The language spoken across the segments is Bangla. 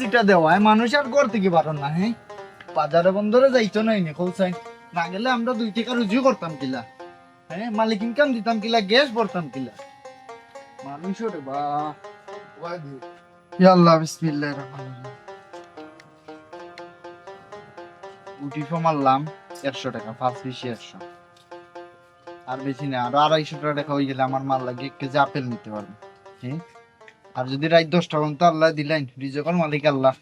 ট্যাক্সিটা দেওয়া মানুষ আর ঘর থেকে পারন না হ্যাঁ? বাজারে বন্দরে যাইতো নাই নি কৌসাই। না গেলে আমরা দুই টাকা রুজু করতাম কিলা হ্যাঁ? মালিক ইনকাম দিতাম কিলা, গ্যাস ভরতাম কিলা। মানুষ বা রহিম। মারলাম একশো টাকা, পাঁচ বেশি একশো। আর বেশি না, আরও আড়াইশো টাকা হয়ে গেলে আমার মাল লাগে, এক কেজি আপেল নিতে পারবে হ্যাঁ? আর যদি রাত দশটা পর্যন্ত আল্লাহ দিলেন রিজকের মালিক আল্লাহ।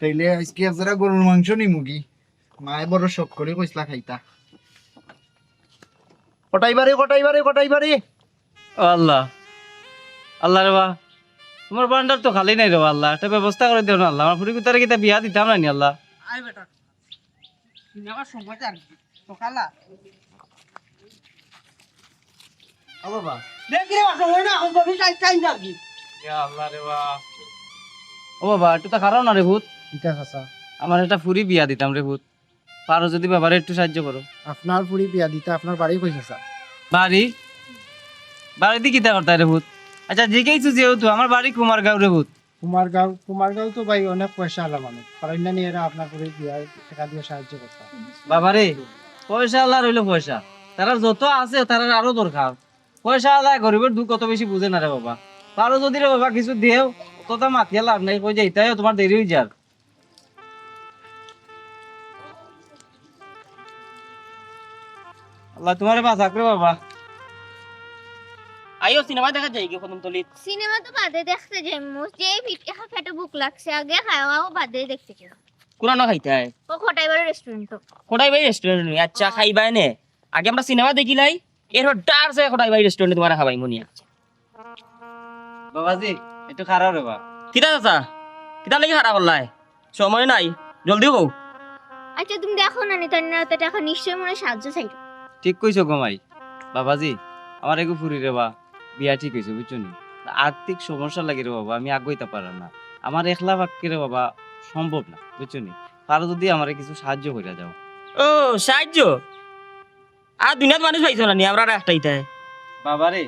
তাইলে আজকে আপনারা গরুর মাংস নি মুগি মায়ে বড় শখ করে কইসলা খাইতা। কটাই বারে কটাই বারে কটাই বারে? আল্লাহ। আল্লাহ রে বা তোমার বান্ডার তো খালি নাই রে আল্লাহ। একটা ব্যবস্থা করে দিও না আল্লাহ। আমার ফুরি কুতারে কিতা বিয়া দিতাম না নি আল্লাহ। আয় বেটা। সিনেমার সময়টা আর কি সকালা ও বাবা। দেখি রে সময় না এখন তুমি টাইম টাইম যাবি ও বাবা একটু তো খারাপ না রে ভূত? এটা চাচা আমার একটা ফুরি বিয়া দিতাম রে ভূত। পারো যদি বাবারে একটু সাহায্য করো। আপনার পুরি বিয়া দিতে আপনার বাড়ি কই চাচা বাড়ি? বাড়িতে কিতা করতে রে ভূত? আচ্ছা জিকেইছু যেহেতু আমার বাড়ি কুমারগাঁও রে ভূত। কুমারগাঁও কুমারগাঁও তো ভাই অনেক পয়সা আলা মানুষ। কারণ এরা আপনার পুরি বিয়া টাকা দিয়ে সাহায্য করতাম বাবারে পয়সা আল্লাহ রইল পয়সা। তারা যত আছে তারা আরও দরকার। পয়সা আল্লাহ গরিবের দুঃখ কত বেশি বুঝে না রে বাবা। পারো যদি রে বাবা কিছু দেও তত মাথিয়া লাভ নাই কই যে এটাই তোমার দেরি হয়ে যার আল্লাহ তোমারে বাঁচাক রে বাবা। আইও সিনেমা দেখা যাই কি কদম তলি সিনেমা তো বাদে দেখতে যাই মোস যে ভিটে ফেটে বুক লাগছে আগে খাওয়াও বাদে দেখতে যাও কুরানো খাইতে হয়? ও খটাইবার রেস্টুরেন্ট কোটাই ভাই রেস্টুরেন্ট আচ্ছা খাইবাই নে। আগে আমরা সিনেমা দেখিলাই এরপর ডার সে কোটাই ভাই রেস্টুরেন্টে তোমার খাবাই মনিয়া। বাবাজি একটু খারাপ রে বাবা কিতা চাচা? কিতা লাগি হারা করলাই সময় নাই। জলদি কও আচ্ছা তুমি দেখো না নিতার না তো টাকা নিশ্চয়ই মনে সাহায্য চাই ঠিক কইছো গমাই। বাবাজি আমার এগো ফুরি রে বা বিয়া ঠিক হয়েছে বুঝছ নি? আর্থিক সমস্যা লাগে রে বাবা। আমি আগাইতে পারাম না। আমার একলা বাক্যে রে বাবা। সম্ভব না বুঝছ নি? তারা যদি আমার কিছু সাহায্য করে যাও। ও সাহায্য? আর দুনিয়াত মানুষ পাইছো না নি আমরা তাই বাবারে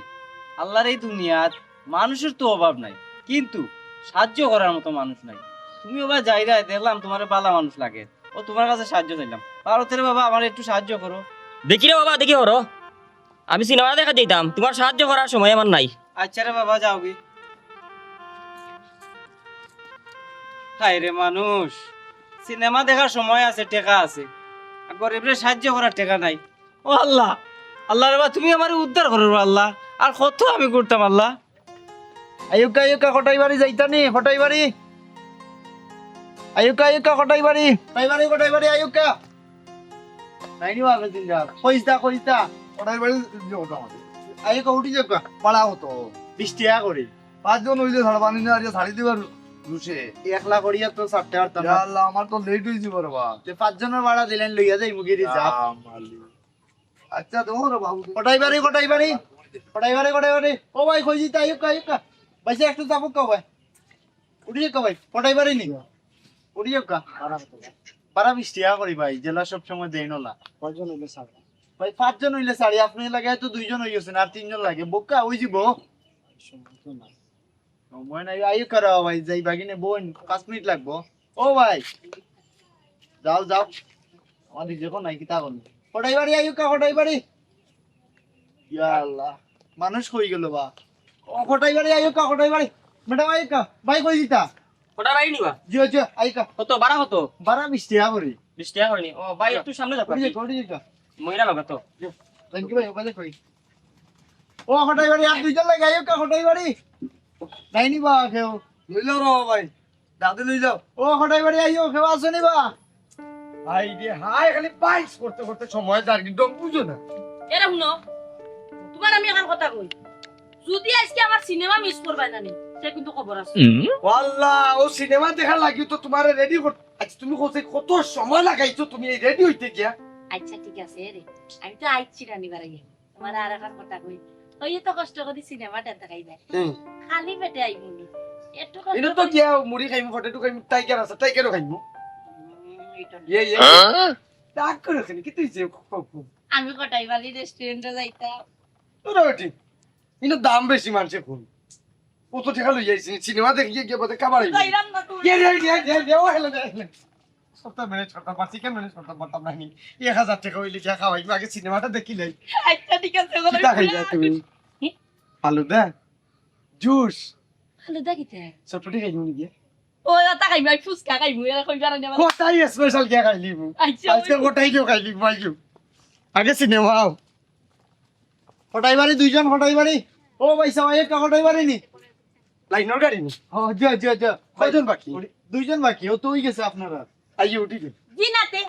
আল্লাহর এই দুনিয়াত মানুষের তো অভাব নাই কিন্তু সাহায্য করার মতো মানুষ নাই। তুমি বাবা যাইরা দেখলাম তোমার বালা মানুষ লাগে। ও তোমার কাছে সাহায্য চাইলাম। ভারতের বাবা আমার একটু সাহায্য করো। দেখি রে বাবা দেখি হরো আমি সিনেমা দেখা দিতাম তোমার সাহায্য করার সময় আমার নাই। আচ্ছা রে বাবা যাও কি হাই রে মানুষ সিনেমা দেখার সময় আছে টেকা আছে। গরিবরে সাহায্য করার টেকা নাই। ও আল্লাহ আল্লাহ রে তুমি আমার উদ্ধার করো আল্লাহ। আর কত আমি করতাম আল্লাহ। আয়ুকা আয়ুকা কটাই বাড়ি যাইতা নি কটাই বাড়ি? আয়ুকা আয়ুকা কটাই বাড়ি? কটাই বাড়ি কটাই বাড়ি আয়ুকা? নাই নি বাবা দিন যা। কইতা কইতা কটাই বাড়ি যাও আয়ুকা উঠি যাও পাড়া হতো বৃষ্টি আ করে। পাঁচজন হইলে ছাড়া পানি না আর ছাড়ি দিবার রুশে। একলা করিয়া তো সাতটা আটটা আল্লাহ আমার তো লেট হইছে বাবা যে পাঁচজনের ভাড়া দিলেন লইয়া যাই মুগি দি যা আচ্ছা তোমার বাবু। কটাই বাড়ি কটাই বাড়ি? কটাই বাড়ি কটাই বাড়ি? ও ভাই কই দিতা আয়ুকা আয়ুকা। বাইসে একটু যাব কা ভাই। উড়িয়ে কা ভাই বাড়ি নি? কা পারা বৃষ্টি আ করি ভাই জেলা সব সময় দেই না কয়জন হইলে ভাই পাঁচজন হইলে আপনি লাগে তো দুইজন আর তিনজন লাগে। বোকা ওই যাব সময় নাই করা ভাই যাই বাগিনে বোন পাঁচ মিনিট লাগবো। ও ভাই যাও যাও। আমাদের যখন নাই কিতা করল কটাই বাড়ি আয়ু কা কটাই বাড়ি। ইয়া আল্লাহ মানুষ কই গেল বা? ও কটাই বাড়ি আয়ু কা কটাই বাড়ি। ম্যাডাম আয়ু কা ভাই কই দিতা? কোটা ভাই নিবা? জিও জিও আয়ু কা কত বাড়া কত? বারা বৃষ্টি আ করি বিশ টাকা করেনি ও ভাই একটু সামনে যাও কটি কটি কা মহিলা লগা তো। থ্যাংক ইউ ভাই ওখানে কই। ও কটাই বাড়ি আর দুইজন লাগে আয়ু কা কটাই বাড়ি। নাই নি বা কেউ। লই যাও রে ভাই। দাদু লই যাও। ও কটাই বাড়ি আইও কেউ আসো নি বা ভাই রে হাই খালি বাইস করতে করতে সময় যার কিন্তু বুঝো না। এরা শুনো তোমার আমি এখন কথা কই। যদি আজকে আমার সিনেমা মিস করবাই না নি সে কিন্তু খবর আছে। আল্লাহ ও সিনেমা দেখা লাগি তো তোমার রেডি কর আচ্ছা তুমি কত সময় লাগাইছো তুমি এই রেডি হইতে গিয়া? আচ্ছা ঠিক আছে রে। আমি তো আইছি রানিবার আগে। তোমার আর এখন কথা কই। ওই তো কষ্ট করে সিনেমাটা দেখাই খালি পেটে আইব নি। একটু কষ্ট এটা তো করে- গিয়া মুড়ি খাইমু ফটেটু খাইমু টাইগার আছে টাইগারও খাইমু। উম, ইয়ে ইয়ে ডাক করে কি তুই যে আমি কটাই বালি রেস্টুরেন্টে যাইতাম। তোরা ওটি কিন্তু দাম বেশি মানুষে খুন কত টাকা লই যাইছি সিনেমা দেখিয়ে গিয়ে বোধ কাবার যাইরাম না তুই গে গে গে গে গে ও হেলে হেলে। সপ্তাহ মেনে মেনে এক হাজার টাকা হইলে যা খাওয়াই আগে সিনেমাটা আচ্ছা ঠিক আছে তুমি। ফালুদা জুস। গিয়ে ও তা ফুচকা এরা না স্পেশাল কে আচ্ছা আজকে কেউ আগে সিনেমা আও। হটাই বাড়ি দুইজন হটাই বাড়ি। ও ভাই নি। লাইনের গাড়ি নি? ও যা যা যা। কয়জন বাকি? দুইজন বাকি ও তো গেছে আপনারা। আই উঠি দে। জিনাতে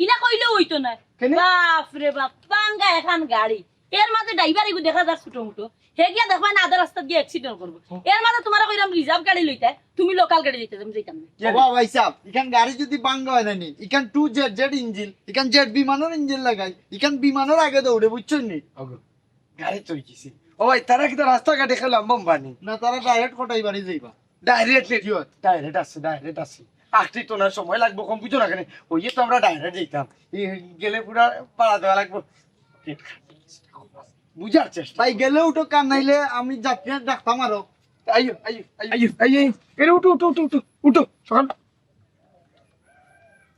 ইলা কইলে হইতো না। বাপ রে বাপ পাঙ্গা এখন গাড়ি। এর মাঝে ড্রাইভার এগু দেখা যাক ছোট মোটো। হে গিয়া দেখবা না আধা রাস্তা গিয়ে অ্যাক্সিডেন্ট করব। এর মাঝে তোমার কইরাম রিজার্ভ গাড়ি লইতে তুমি লোকাল গাড়ি লইতে আমি যাইতাম না। বাবা ভাই সাহেব ইখান গাড়ি যদি বাঙ্গা হয় নানি ইখান টু জেড জেড ইঞ্জিন ইখান জেড বিমানের ইঞ্জিন লাগাই ইখান বিমানের আগে দৌড়ে বুঝছেন নি? গাড়ি তো গেছি ও ভাই তারা কি রাস্তা ঘাটে খেলাম বোম্বানি। না তারা ডাইরেক্ট হটাই বাড়ি যাইবা। ডাইরেক্ট ডাইরেক্ট আছে ডাইরেক্ট আছে। আসতে তো না সময় লাগবো কম বুঝো না কেন? ওই তো আমরা ডাইরেক্ট যেতাম গেলে পুরা পাড়া দেওয়া লাগবো। বুঝার চেষ্টা ভাই গেলেও তো কান নাইলে আমি যাত্রী ডাকতাম আরও। আইয়ো আইয়ো আইয়ো আইয়ো এরে উঠো উঠো উঠো উঠো উঠো সকাল।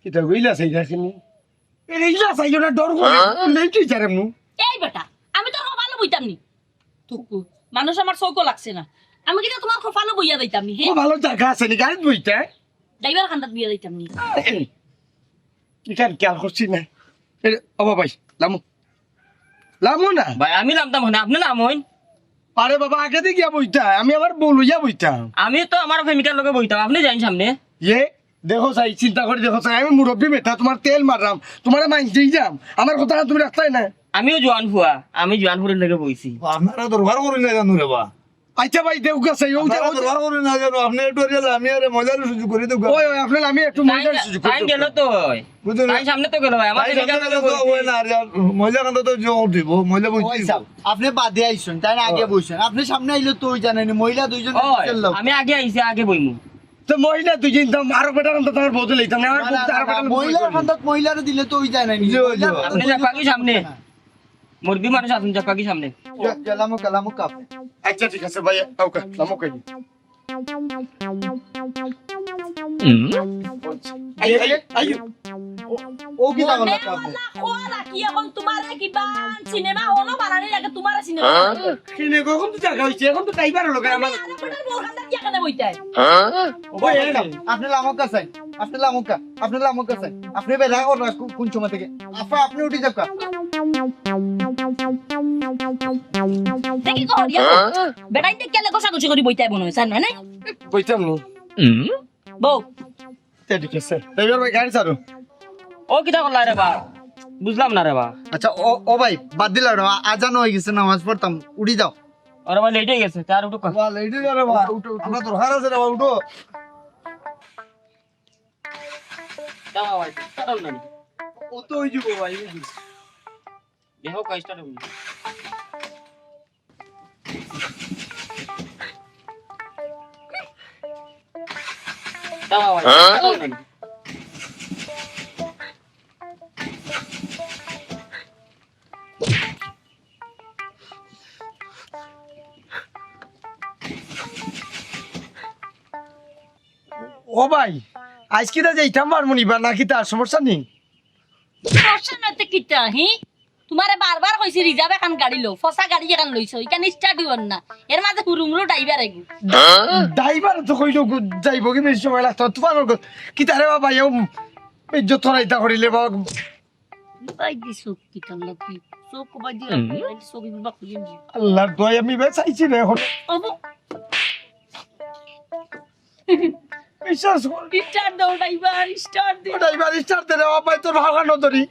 কিতা গইলা সেই রাখিনি এরে ইলা সাই না ডর করে। নেই কি জারে এই বেটা আমি তোর কপালে বইতাম নি। তুকু। মানুষ আমার চৌকো লাগছে না। আমি কিন্তু তোমার কপালে বইয়া দিতাম নি হে? ভালো জায়গা আছে নি? গাড়ি বইতে ড্রাইভার খান্দাত বিয়া দিতাম নি। ইটার খেয়াল করছি না? ও ভাই লামু। লামু না? ভাই আমি নামতাম না আপনি নাম হইন। আরে বাবা আগে দিয়ে গিয়া বইতা আমি আবার বলুইয়া বইতাম আমি তো আমার প্রেমিকার লগে বইতাম আপনি যাইন সামনে। ইয়ে দেখো চাই চিন্তা করে দেখো চাই। আমি মুরব্বী বেটা তোমার তেল মারলাম তোমার মাইন্সেই যাম। আমার কথা তুমি রাস্তায় না আমিও জোয়ান ফুয়া আমি জোয়ান ফুরের লগে বইছি। আপনারা দরবার করি না জানো রে বা? আচ্ছা ভাই দেউ গেছে ও যে দরবার করি না জানো আপনি একটু গেলে আমি আর মজার সুযোগ করে দেবো ওই ওই আপনার আমি একটু মজার সুযোগ করে গেল তো বুঝলেন তাই সামনে তো গেল ভাই আমার প্রেমিকার লগে বইছি। মজা কান্দ তো জোর দিব মজা বুঝছি আপনি বাদে আইসুন তাই না আগে বসেন আপনি সামনে আইলে তো ওই জানেন মহিলা দুইজন ওই, আমি আগে আইছি আগে বইমু। তো মহিলা তুই চিন্তা আরও বেটার অন্তত আমার বদলে না না, না, আরও না, মহিলার মহিলারে দিলে তো ওই জানেন আপনি যাবা কি সামনে। মুরবি মানুষ আসুন যাবা কি সামনে। কালামু কালামু কাপ আচ্ছা ঠিক আছে ভাই ওকে নামো কই আই আই আই ও কি তা বলা আপনি? খোয়া কি এখন তোমার কিবা সিনেমা হলো বানানি লাগে তোমার সিনেমা কিনে গো কোন জায়গা হইছে এখন তো ড্রাইভার লোক আমার। কেন বইতাই ওই আপনি লামক কাছে আপনি লামক কা আপনি লামক কাছে আপনি বেরা কোন সময় থেকে। আপা আপনি উঠে যাক দেখি বেটাই দেখ কেলে কষা কষি করি বইতাই বনো জান না কইতাম নি বউ। ঠিক আছে। ড্রাইভার ভাই গাড়ি চালু ও কিটা করলা রে বা? বুঝলাম না রে বা। আচ্ছা ও ও ভাই বাদ দিলা রে আজান হয়ে গেছে নামাজ পড়তাম উঠি যাও। ওরে ভাই লেট হয়ে গেছে তার একটু বা লেডি রে বা। উঠো আমরা তো হার আছে রে বা উঠো। ও তো ওই যুগ ভাই? দেখো কাজটা ও ভাই আজকে তো যাইতাম পারব নি বা নাকি তার সমস্যা নেই? সমস্যা নতে কিটা হি? তোমারে বারবার কইছি রিজার্ভ এখন গাড়ি লো ফসা গাড়ি এখন লইছো ইকান স্টার্ট দিবন না। এর মাঝে হুরুমুরু ড্রাইভার আইগু ড্রাইভার তো কইলো যাইব কি বেশি সময় লাগতো তোমার কি তারে বাবা এও ইজ্জত থরাইতা করিলে বা বাই দি সুপ কিটান লাগি সুপ বাই দি সুপ বিবা দি আল্লাহর দয় আমি বে চাইছি না এখন। ওবো বিশ্বাস কর। স্টার্ট দাও ড্রাইভার স্টার্ট দি ড্রাইভার স্টার্ট দে রে বাবা তোর ভাগা নদরি।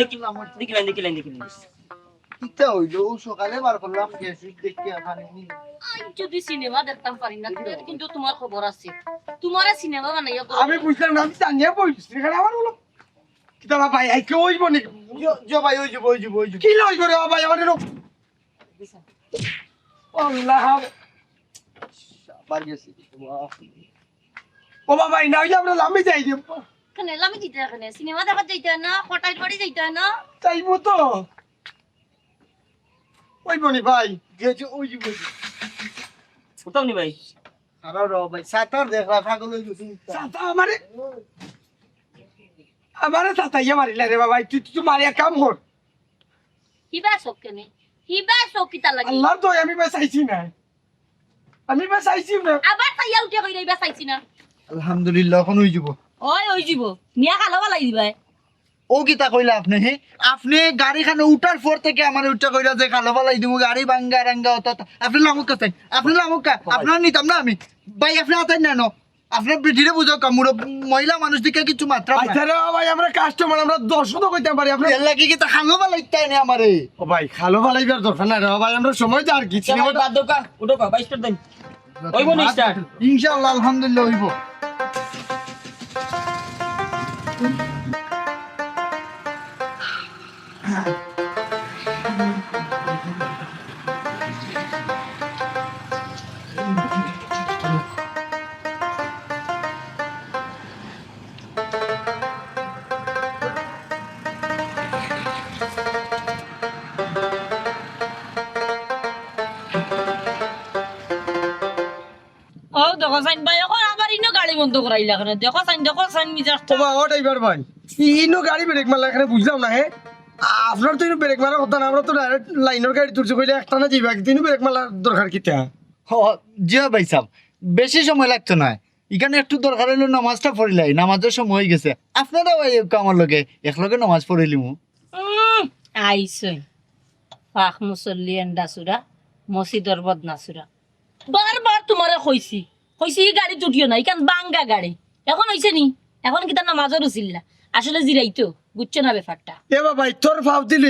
দেখিলেন দেখিলেন দেখিলেন ইচ্ছা হইল? সকালে বার করলাম গেছি দেখি ওখানে যদি সিনেমা দেখতাম পারি না কিন্তু তোমার খবর আছে। তোমার সিনেমা বানাইয়া আমি বুঝলাম না আমি জানিয়ে বলছি এখানে আমার বলো কি তা আই কেউ হইব নি জো ভাই ওই যাব ওই যাব ওই যাব কি লই করে বাবা আমার এরকম আল্লাহ। বার গেছি। ও বাবা না হইলে আমরা লাম্বি যাই। দিব কেন সিনেমা যাইতে না কটাই যাইতে না। চাইব তো। ওই বনি ভাই গেছে ওই যে বলছে নি ভাই। আরও র ভাই সাতর দেখলা পাগল হয়ে গেছি। চাচা আমারে? আমারে ইয়ে মারিলা রে বাবা তুই তুই মারি এক কাম কর। কিবা চোখ কেনে কিবা চোখ কিতা লাগে? আল্লাহর দয় আমি বা চাইছি না। আমি বা চাইছি না। আবার তাইয়া উঠে কই রইবা চাইছি না। আলহামদুলিল্লাহ এখন হয়ে যাব। ওই ওই যাব নিয়া খালো বালাই দিবা ও কিতা কইলা আপনি হে? আপনি গাড়ি খানে উঠার পর থেকে আমার উঠা কইলা যে কালো বালাই দিমু গাড়ি ভাঙ্গা রাঙ্গা অত। আপনি লামুক কাছেন আপনি লামুক কা আপনার নিতাম না আমি। ভাই আপনি আতাই না। নো আপনার পিঠিরে বুঝো কামুর মহিলা মানুষ দিকে কিছু মাত্রা আচ্ছা ভাই আমরা কাস্টমার আমরা তো কইতে পারি আপনি এর লাগি কি তা খালো বালাই তাই না আমারে? ও ভাই খালো ভালাইবার দরকার নাই রে ভাই আমরা সময় যার কি সিনেমাটা বাদ দোকা উঠো কা বাইশ দেন। হইব নি? ইনশাআল্লাহ আলহামদুলিল্লাহ হইব। দেখো, সাইন ভাই, এখন আবার ইনো গাড়ি বন্ধ করাইলা কেন? দেখো, সাইন দেখো, সাইন মিজাজ ও বা ও, ড্রাইভার ভাই। ইনো গাড়ি ব্রেক মারলা এখানে বুঝলাম না, হে। আপনার তো ইনো ব্রেক মারার কথা না আমরা তো ডাইরেক্ট লাইনের গাড়ি তুলছে কইলে একটা না যাইবা কিন্তু ব্রেক মারার দরকার কিতা হ জিয়া ভাই সাহেব বেশি সময় লাগতো না। এখানে একটু দরকার হলো নামাজটা পড়িলাই নামাজের সময় হয়ে গেছে। আপনারা ভাই আমার লগে একলগে নামাজ পড়িলিমু আইসই পাখ মুসল্লি এন্ডা সুরা মসজিদর বদনাসুরা বারবার তোমারে কইছি কইছি এই গাড়ি জুটিও না ইকান বাঙ্গা গাড়ি। এখন হইছে নি এখন কি তার নামাজও রুচিল্লা আসলে জিরাইতো বুঝছ না ব্যাপারটা? এ বাবা তোর ভাব দিল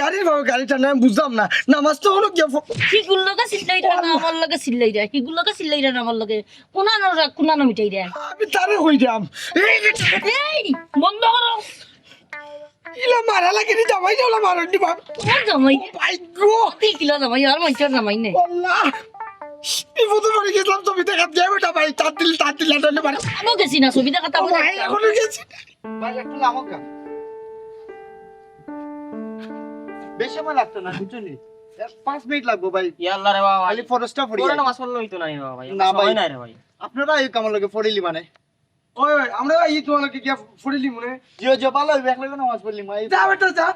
গাড়ির ভাব গাড়িটা না বুঝলাম না। নামাজ তো হলো গিয়া কি গুলোকে সিল্লাই রে না আমার লগে সিল্লাই রে কি সিল্লাই রে না আমার লগে কোনানো কোনানো মিটাই রে আমি তারে কই দিলাম এই বন্ধ করো। ইলা মারা লাগে নি জামাই যাওলা মারন দি বাপ। তোমার জামাই। কি কিলো জামাই আর মঞ্চের জামাই নে। আল্লাহ বিপদে পড়ে গেছিলাম ছবি দেখাত যাই বেটা ভাই। তার দিল তার দিল মারে আমিও গেছি না ছবি দেখাতে এখনও গেছি ভাই একটু লামক গা। বেশি সময় লাগতো না বুঝলি পাঁচ মিনিট লাগবো ভাই। ইয়া আল্লাহ রে বাবা খালি নামাজ পড়লে হইতো না বাবা ভাই না ভাই। নাই রে ভাই। আপনারা এই কামার লগে পড়িলি মানে। ওই ওই আমরা এই তোমাকে গিয়া ফুড়িলি মনে। জিও জিও ভালো হইবে একলগে নামাজ পড়লি মাই। যা বেটা যা।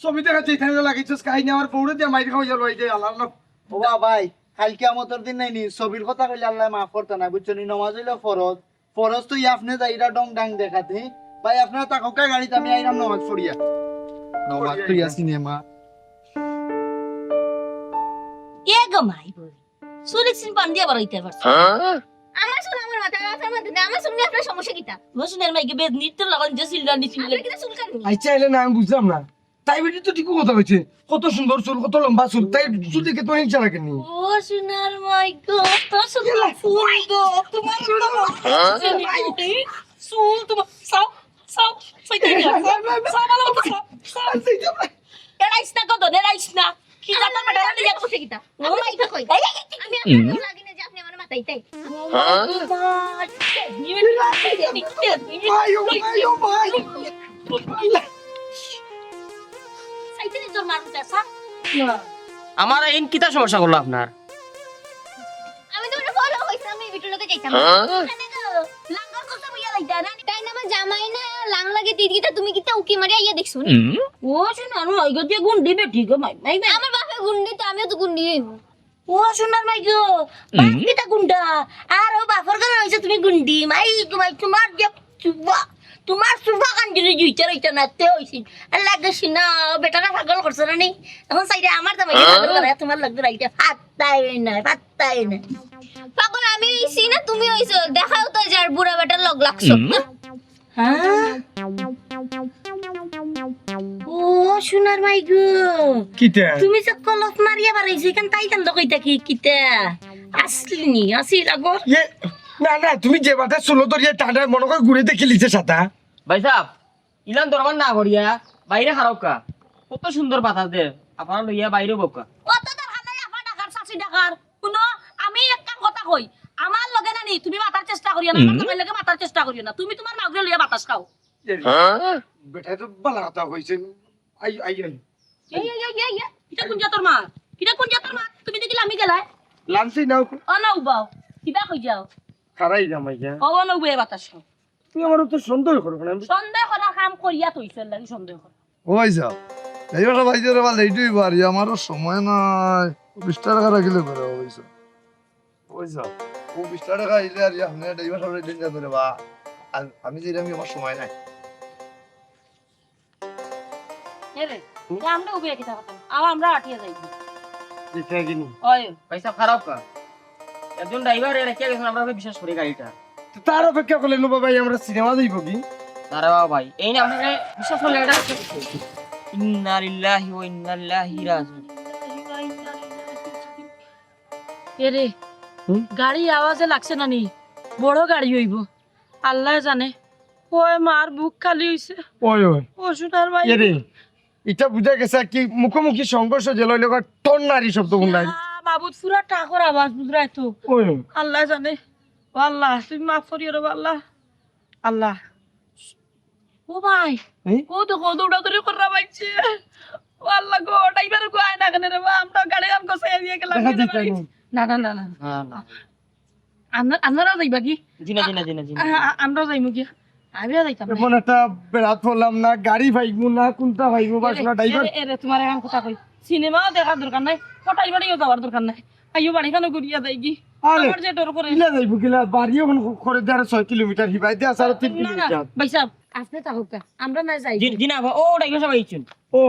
ছবি দেখা যাই থাকলে লাগিছিস কাহিনী আমার পৌড়ে দিয়ে মাইর খাওয়া যাব এই যে আল্লাহ আল্লাহ ও ভাই কালকে আমতর দিন নাই নি ছবির কথা কইলে আল্লাহ মাফ করতে না বুঝছ নি? নামাজ হইল ফরজ। ফরজ তো আপনি যাইরা ডং ডাং দেখাতে। ভাই আপনারা তা কোকা গাড়িতে আমি আইরাম নামাজ পড়িয়া। নামাজ ইয়া সিনেমা। এ গমাই বই সুলিক সিন পান দিয়া বাড়াইতে পারছ। আমার শুনে আমার মাথা মাথার মধ্যে দেয়। আমার শুনে আপনার সমস্যা কিতা মাইকে বেদ লাগান যে সিলডার কিতা চুল কাটনি আচ্ছা এলে না আমি বুঝলাম না। তাই বেটি তো ঠিকই কথা হয়েছে কত সুন্দর চুল কত লম্বা চুল তাই চুল দেখে তো হিংসা লাগেনি ও সোনার মাই গড তোর সুন্দর ফুল গো তোমার সুল তোমার সাও না কি জানো দিয়া সমস্যা কিতা ও আমার মাই মাথা কই গড আমি আপনার লাগি না যে আপনি আমার মাথায় তাই ভাই ও ভাই ও ভাই সাইতে তোর মারুটা সা আমার এই কিতা সমস্যা করল আপনার? আমি তো ফলো হইছিলাম আমি ভিডিওতে যাইতাম এখানে তো লাঙ্গর কথা বইয়া লাইতা না তাই না আমার জামাই না লাং লাগে দিদিটা তুমি উকি মারি দেখছ ও সোনার মাই গো দিয়ে গুন্ডি বেটি গো মাই মাই আমার বাপে গুন্ডি তো আমিও তো গুন্ডি ও মাই গো বাকিটা গুন্ডা। আর ও বাপর হইছে তুমি গুন্ডি। মাই গো মাই তোমার যে চুবা তোমার সুবা কান্দিরে জুইতে রইতে না তে হইছি। বেটারা পাগল করছ না নি? এখন সাইডে আমার তো মাই করে তোমার লাগবে রাইতে পাত্তাই না পাগল আমি হইছি না তুমি হইছো। দেখাও তো যার বুড়া বেটার লগ লাগছো। হ্যাঁ। ও সোনার মাই গো। কিতে? তুমি যে কলস মারিয়া বাড়াইছো কেন তাই কেন কইতা কি কিতা? আসলি নি? আসিল আগর না না তুমি যে বাতে চুলো ধরিয়ে টাটা মনে করে ঘুরে দেখে লিছে সাতা ভাই সাহেব ইলান দরবার না করিয়া বাইরে খারাপ কা। কত সুন্দর বাতাস দে আপনার লইয়া বাইরে বকা কত টাকা নাই আপা টাকার চাষি টাকার শুনো আমি একটা কথা কই আমার লগে না নি তুমি মাতার চেষ্টা করিও না আমার লগে মাতার চেষ্টা করিও না তুমি তোমার মাগরে লইয়া বাতাস খাও। বেটা তো বালা কথা কইছে আই আই। আই এই এই এই এই এটা কোন জাতের মাছ? তুমি দেখিলে আমি গেলাই। লাঞ্চি নাও ও না উবাও কিবা কই যাও। খারাই জামাই যা ও না উবে বাতাস তুমি আমার তো সন্দেহ করো না সন্দেহ করা কাম করিয়া লাগি সন্দেহ করা। ওই যাও। এই বছর ভাই যে বা লেটুই বাড়ি আমারও সময় নাই। বিশ টাকা রাখিলে করে যাও যাও। ও বিশ টাকা আর বা। আমি যে আমি আমার সময় নাই। এরে আমরা উবে কিটা কথা আও আমরা আটিয়া যাইবি। যেটা কিনি। ওই পয়সা খারাপ কা একজন ড্রাইভার রেখে গেছেন আমরা বিশ্বাস করি গাড়িটা। তার অপেক্ষা করলে নেব ভাই আমরা সিনেমা যাইব কি? আরে বাবা ভাই এই না আপনাকে বিশ্বাস করলে এটা ইন্না লিল্লাহি ওয়া ইন্না ইলাইহি রাজিউন। এরে গাড়ি আওয়াজে লাগছে না নি? বড় গাড়ি হইব। আল্লাহ জানে। ওই মার বুক খালি হইছে। ওই ওই। আর ভাই। এরে এটা বুঝা গেছে কি মুখোমুখি সংঘর্ষ যে লইলে টন নারী শব্দ গুলাই বাবুত পুরা টাকর আওয়াজ বুঝরাই তো। আল্লাহ জানে। ও আল্লাহ তুমি মাফ করিও রে আল্লাহ। আল্লাহ। ও ভাই? ও তো কত দৌড়াদৌড়ি করা পাইছে ও আল্লাহ গো ড্রাইভার গো আয় না কেন রে বা আমরা গাড়ি আম কসে দিয়ে গেলাম না? না না না আপনার আপনারা যাইবা কি? জিনা জিনা জিনা জিনা। আ- আ- আমরাও যাইমু কি? আমিও যাইতাম না। এখন একটা বেড়াত পড়লাম না গাড়ি ভাইবো না কোনটা ভাইবো বা ড্রাইভার এরে, এরে, তোমার এখন কথা কই? সিনেমাও দেখার দরকার নাই কটাই বাড়িও যাওয়ার দরকার নাই। আইও বাড়ি খানো ঘুরিয়া যাই কি আমার যে ডর করে। কিলা যাইবো কিলা? বাড়িও এখন করে দেয় ছয় কিলোমিটার হিবাই দিয়ে আসার তিন না না কিলোমিটার। ভাই সাহেব আপনি থাকুক আমরা না যাই। জি- ও ড্রাইভার সবাই ইচ্ছুন ও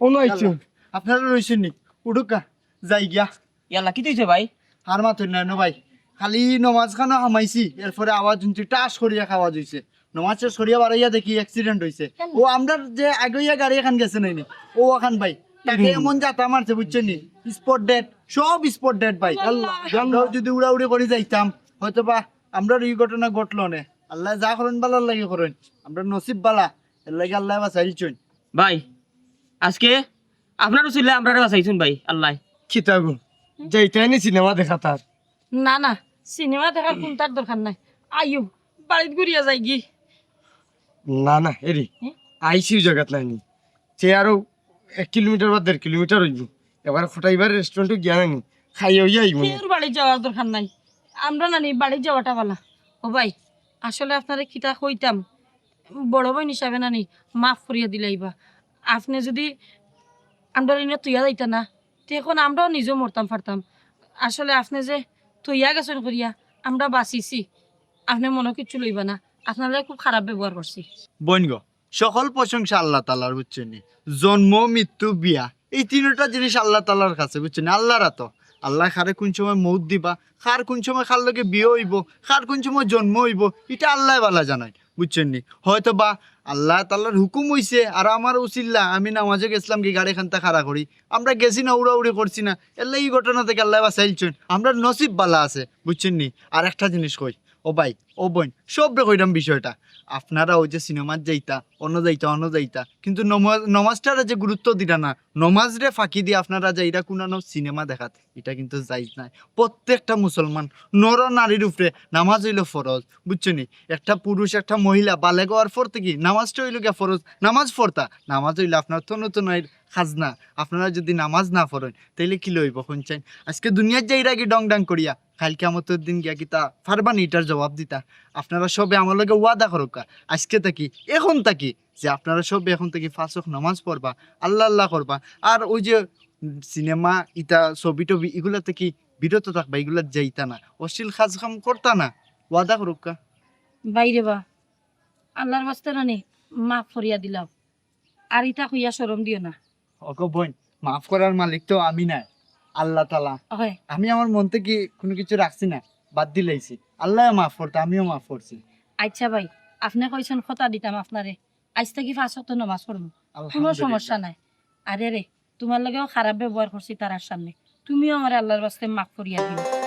অন্য আইছো আপনারা রয়েছেন নি? উঠুকা যাই গিয়া। কি তুইছে ভাই? হার না ভাই খালি নমাজ খানো হামাইছি এরপরে আওয়াজ শুনছি টাস করিয়া খাওয়াজ হইছে নমাজ শেষ করিয়া বাড়াইয়া দেখি অ্যাক্সিডেন্ট হইছে। ও আমরা যে আগইয়া গাড়ি এখান গেছে নাইনি ও ওখান ভাই। তাকে এমন যাতা মারছে বুঝছেন নি? স্পট ডেড সব স্পট ডেড ভাই। আল্লাহ। আমরাও যদি উড়াউড়ি করে যাইতাম হয়তো বা আমরা এই ঘটনা ঘটলো না। আল্লাহ যা করেন বালার লাগে করেন। আমরা নসিব বালা এর লাগে আল্লাহ বাঁচাইছেন ভাই আজকে আপনারও ছিল আমরা বাঁচাইছুন ভাই আল্লাহ। খিতাগো যাইতাই নি সিনেমা দেখা তার। না না সিনেমা দেখার কোনটার দরকার নাই। আইও বাড়িতে ঘুরিয়া যাই কি না না এরি? আইসিউ জায়গাত নাইনি সে আরও এক কিলোমিটার বা দেড় কিলোমিটার হইব। এবার ফটাইবার রেস্টুরেন্টে গিয়া নাইনি খাইয়া হইয়া আইব বাড়ি যাওয়ার দরকার নাই। আমরা নানি বাড়ি যাওয়াটা ভালো ও ভাই আসলে আপনারে কিতা কইতাম? বড় বোন হিসাবে নানি মাফ করিয়া দিলাইবা আপনি যদি আমরা এনে তুইয়া যাইতা না তো এখন আমরাও নিজেও মরতাম পারতাম আসলে আপনি যে তুইয়া গেছেন করিয়া আমরা বাঁচিছি। আপনি মনে কিচ্ছু লইবা না। আপনারা খুব খারাপ ব্যবহার করছি বোন গো, সকল প্রশংসা আল্লাহ তালার বুঝছেন? জন্ম, মৃত্যু, বিয়া, এই তিনটা জিনিস আল্লাহ তালার কাছে, বুঝছেন? আল্লাহর তো আল্লাহ খারে কোন সময় মৌত দিবা, খার কোন সময় খার লগে বিয়ে হইব, খার কোন সময় জন্ম হইব, এটা আল্লাহ বালা জানাই বুঝছেন নি হয়তো বা আল্লাহ তাল্লার হুকুম হইছে, আর আমার উচিল্লা, আমি নামাজে গেছিলাম কি গাড়ি খানটা খাড়া করি, আমরা গেছি না, উড়াউড়ি করছি না এলে এই ঘটনা থেকে আল্লাহ বা বাসাইলছেন আমরা নসিব বালা আছে, বুঝছেন নি আর একটা জিনিস কই ও ভাই, ও বোন সব রে কইরাম বিষয়টা। আপনারা ওই যে সিনেমার যাইতা, অন্য যাইতা অন্য যাইতা, কিন্তু নমাজ নমাজটারা যে গুরুত্ব দিলা না নমাজ রে ফাঁকি দিয়ে আপনারা যে যাইরা কোনানো সিনেমা দেখাত, এটা কিন্তু যাইজ নাই। প্রত্যেকটা মুসলমান, নর নারীর উপরে নামাজ হইল ফরজ, বুঝছ নি? একটা পুরুষ, একটা মহিলা বালে হওয়ার পর থেকে নামাজটা হইল গিয়া ফরজ, নামাজ পড়তা, নামাজ হইলে আপনার তো নতুন খাজনা। আপনারা যদি নামাজ না পড়েন, তাইলে কি লইব শুনছেন? আজকে দুনিয়ার যাইরা কি ডং ডাং করিয়া কালকে আমতের দিন গিয়া কিতা পারবানি এটার জবাব দিতা। আপনারা সবে আমার লগে ওয়াদা করুক আজকে থাকি, এখন থাকি, যে আপনারা সবে এখন থেকে ফাঁসক নামাজ পড়বা, আল্লাহ আল্লাহ করবা। আর ওই যে সিনেমা, ইটা, ছবি টবি, এগুলা থেকে বিরত থাকবা, এগুলা যাইতা না, অশ্লীল কাজ কাম করতা না, ওয়াদা করুক বাইরে বা, আল্লাহর বাস্তে নানি মাফ করিয়া দিলাম, আর ইটা হইয়া সরম দিও না। ওকে বোন মাফ করার মালিক তো আমি না আল্লাহ তালা আমি আমার মন থেকে কোনো কিছু রাখছি না? বাদ দিলাইছি আল্লাহ মাফ করতে আমিও মাফ করছি। আচ্ছা ভাই আপনি কইছেন কথা দিতাম আপনারে। আজ থেকে হতো নামাজ পড়ব। কোনো সমস্যা নাই। আরে রে তোমার লগেও খারাপ ব্যবহার করছি তার সামনে। তুমিও আমার আল্লাহর বাস্তে মাফ করিয়া দিও।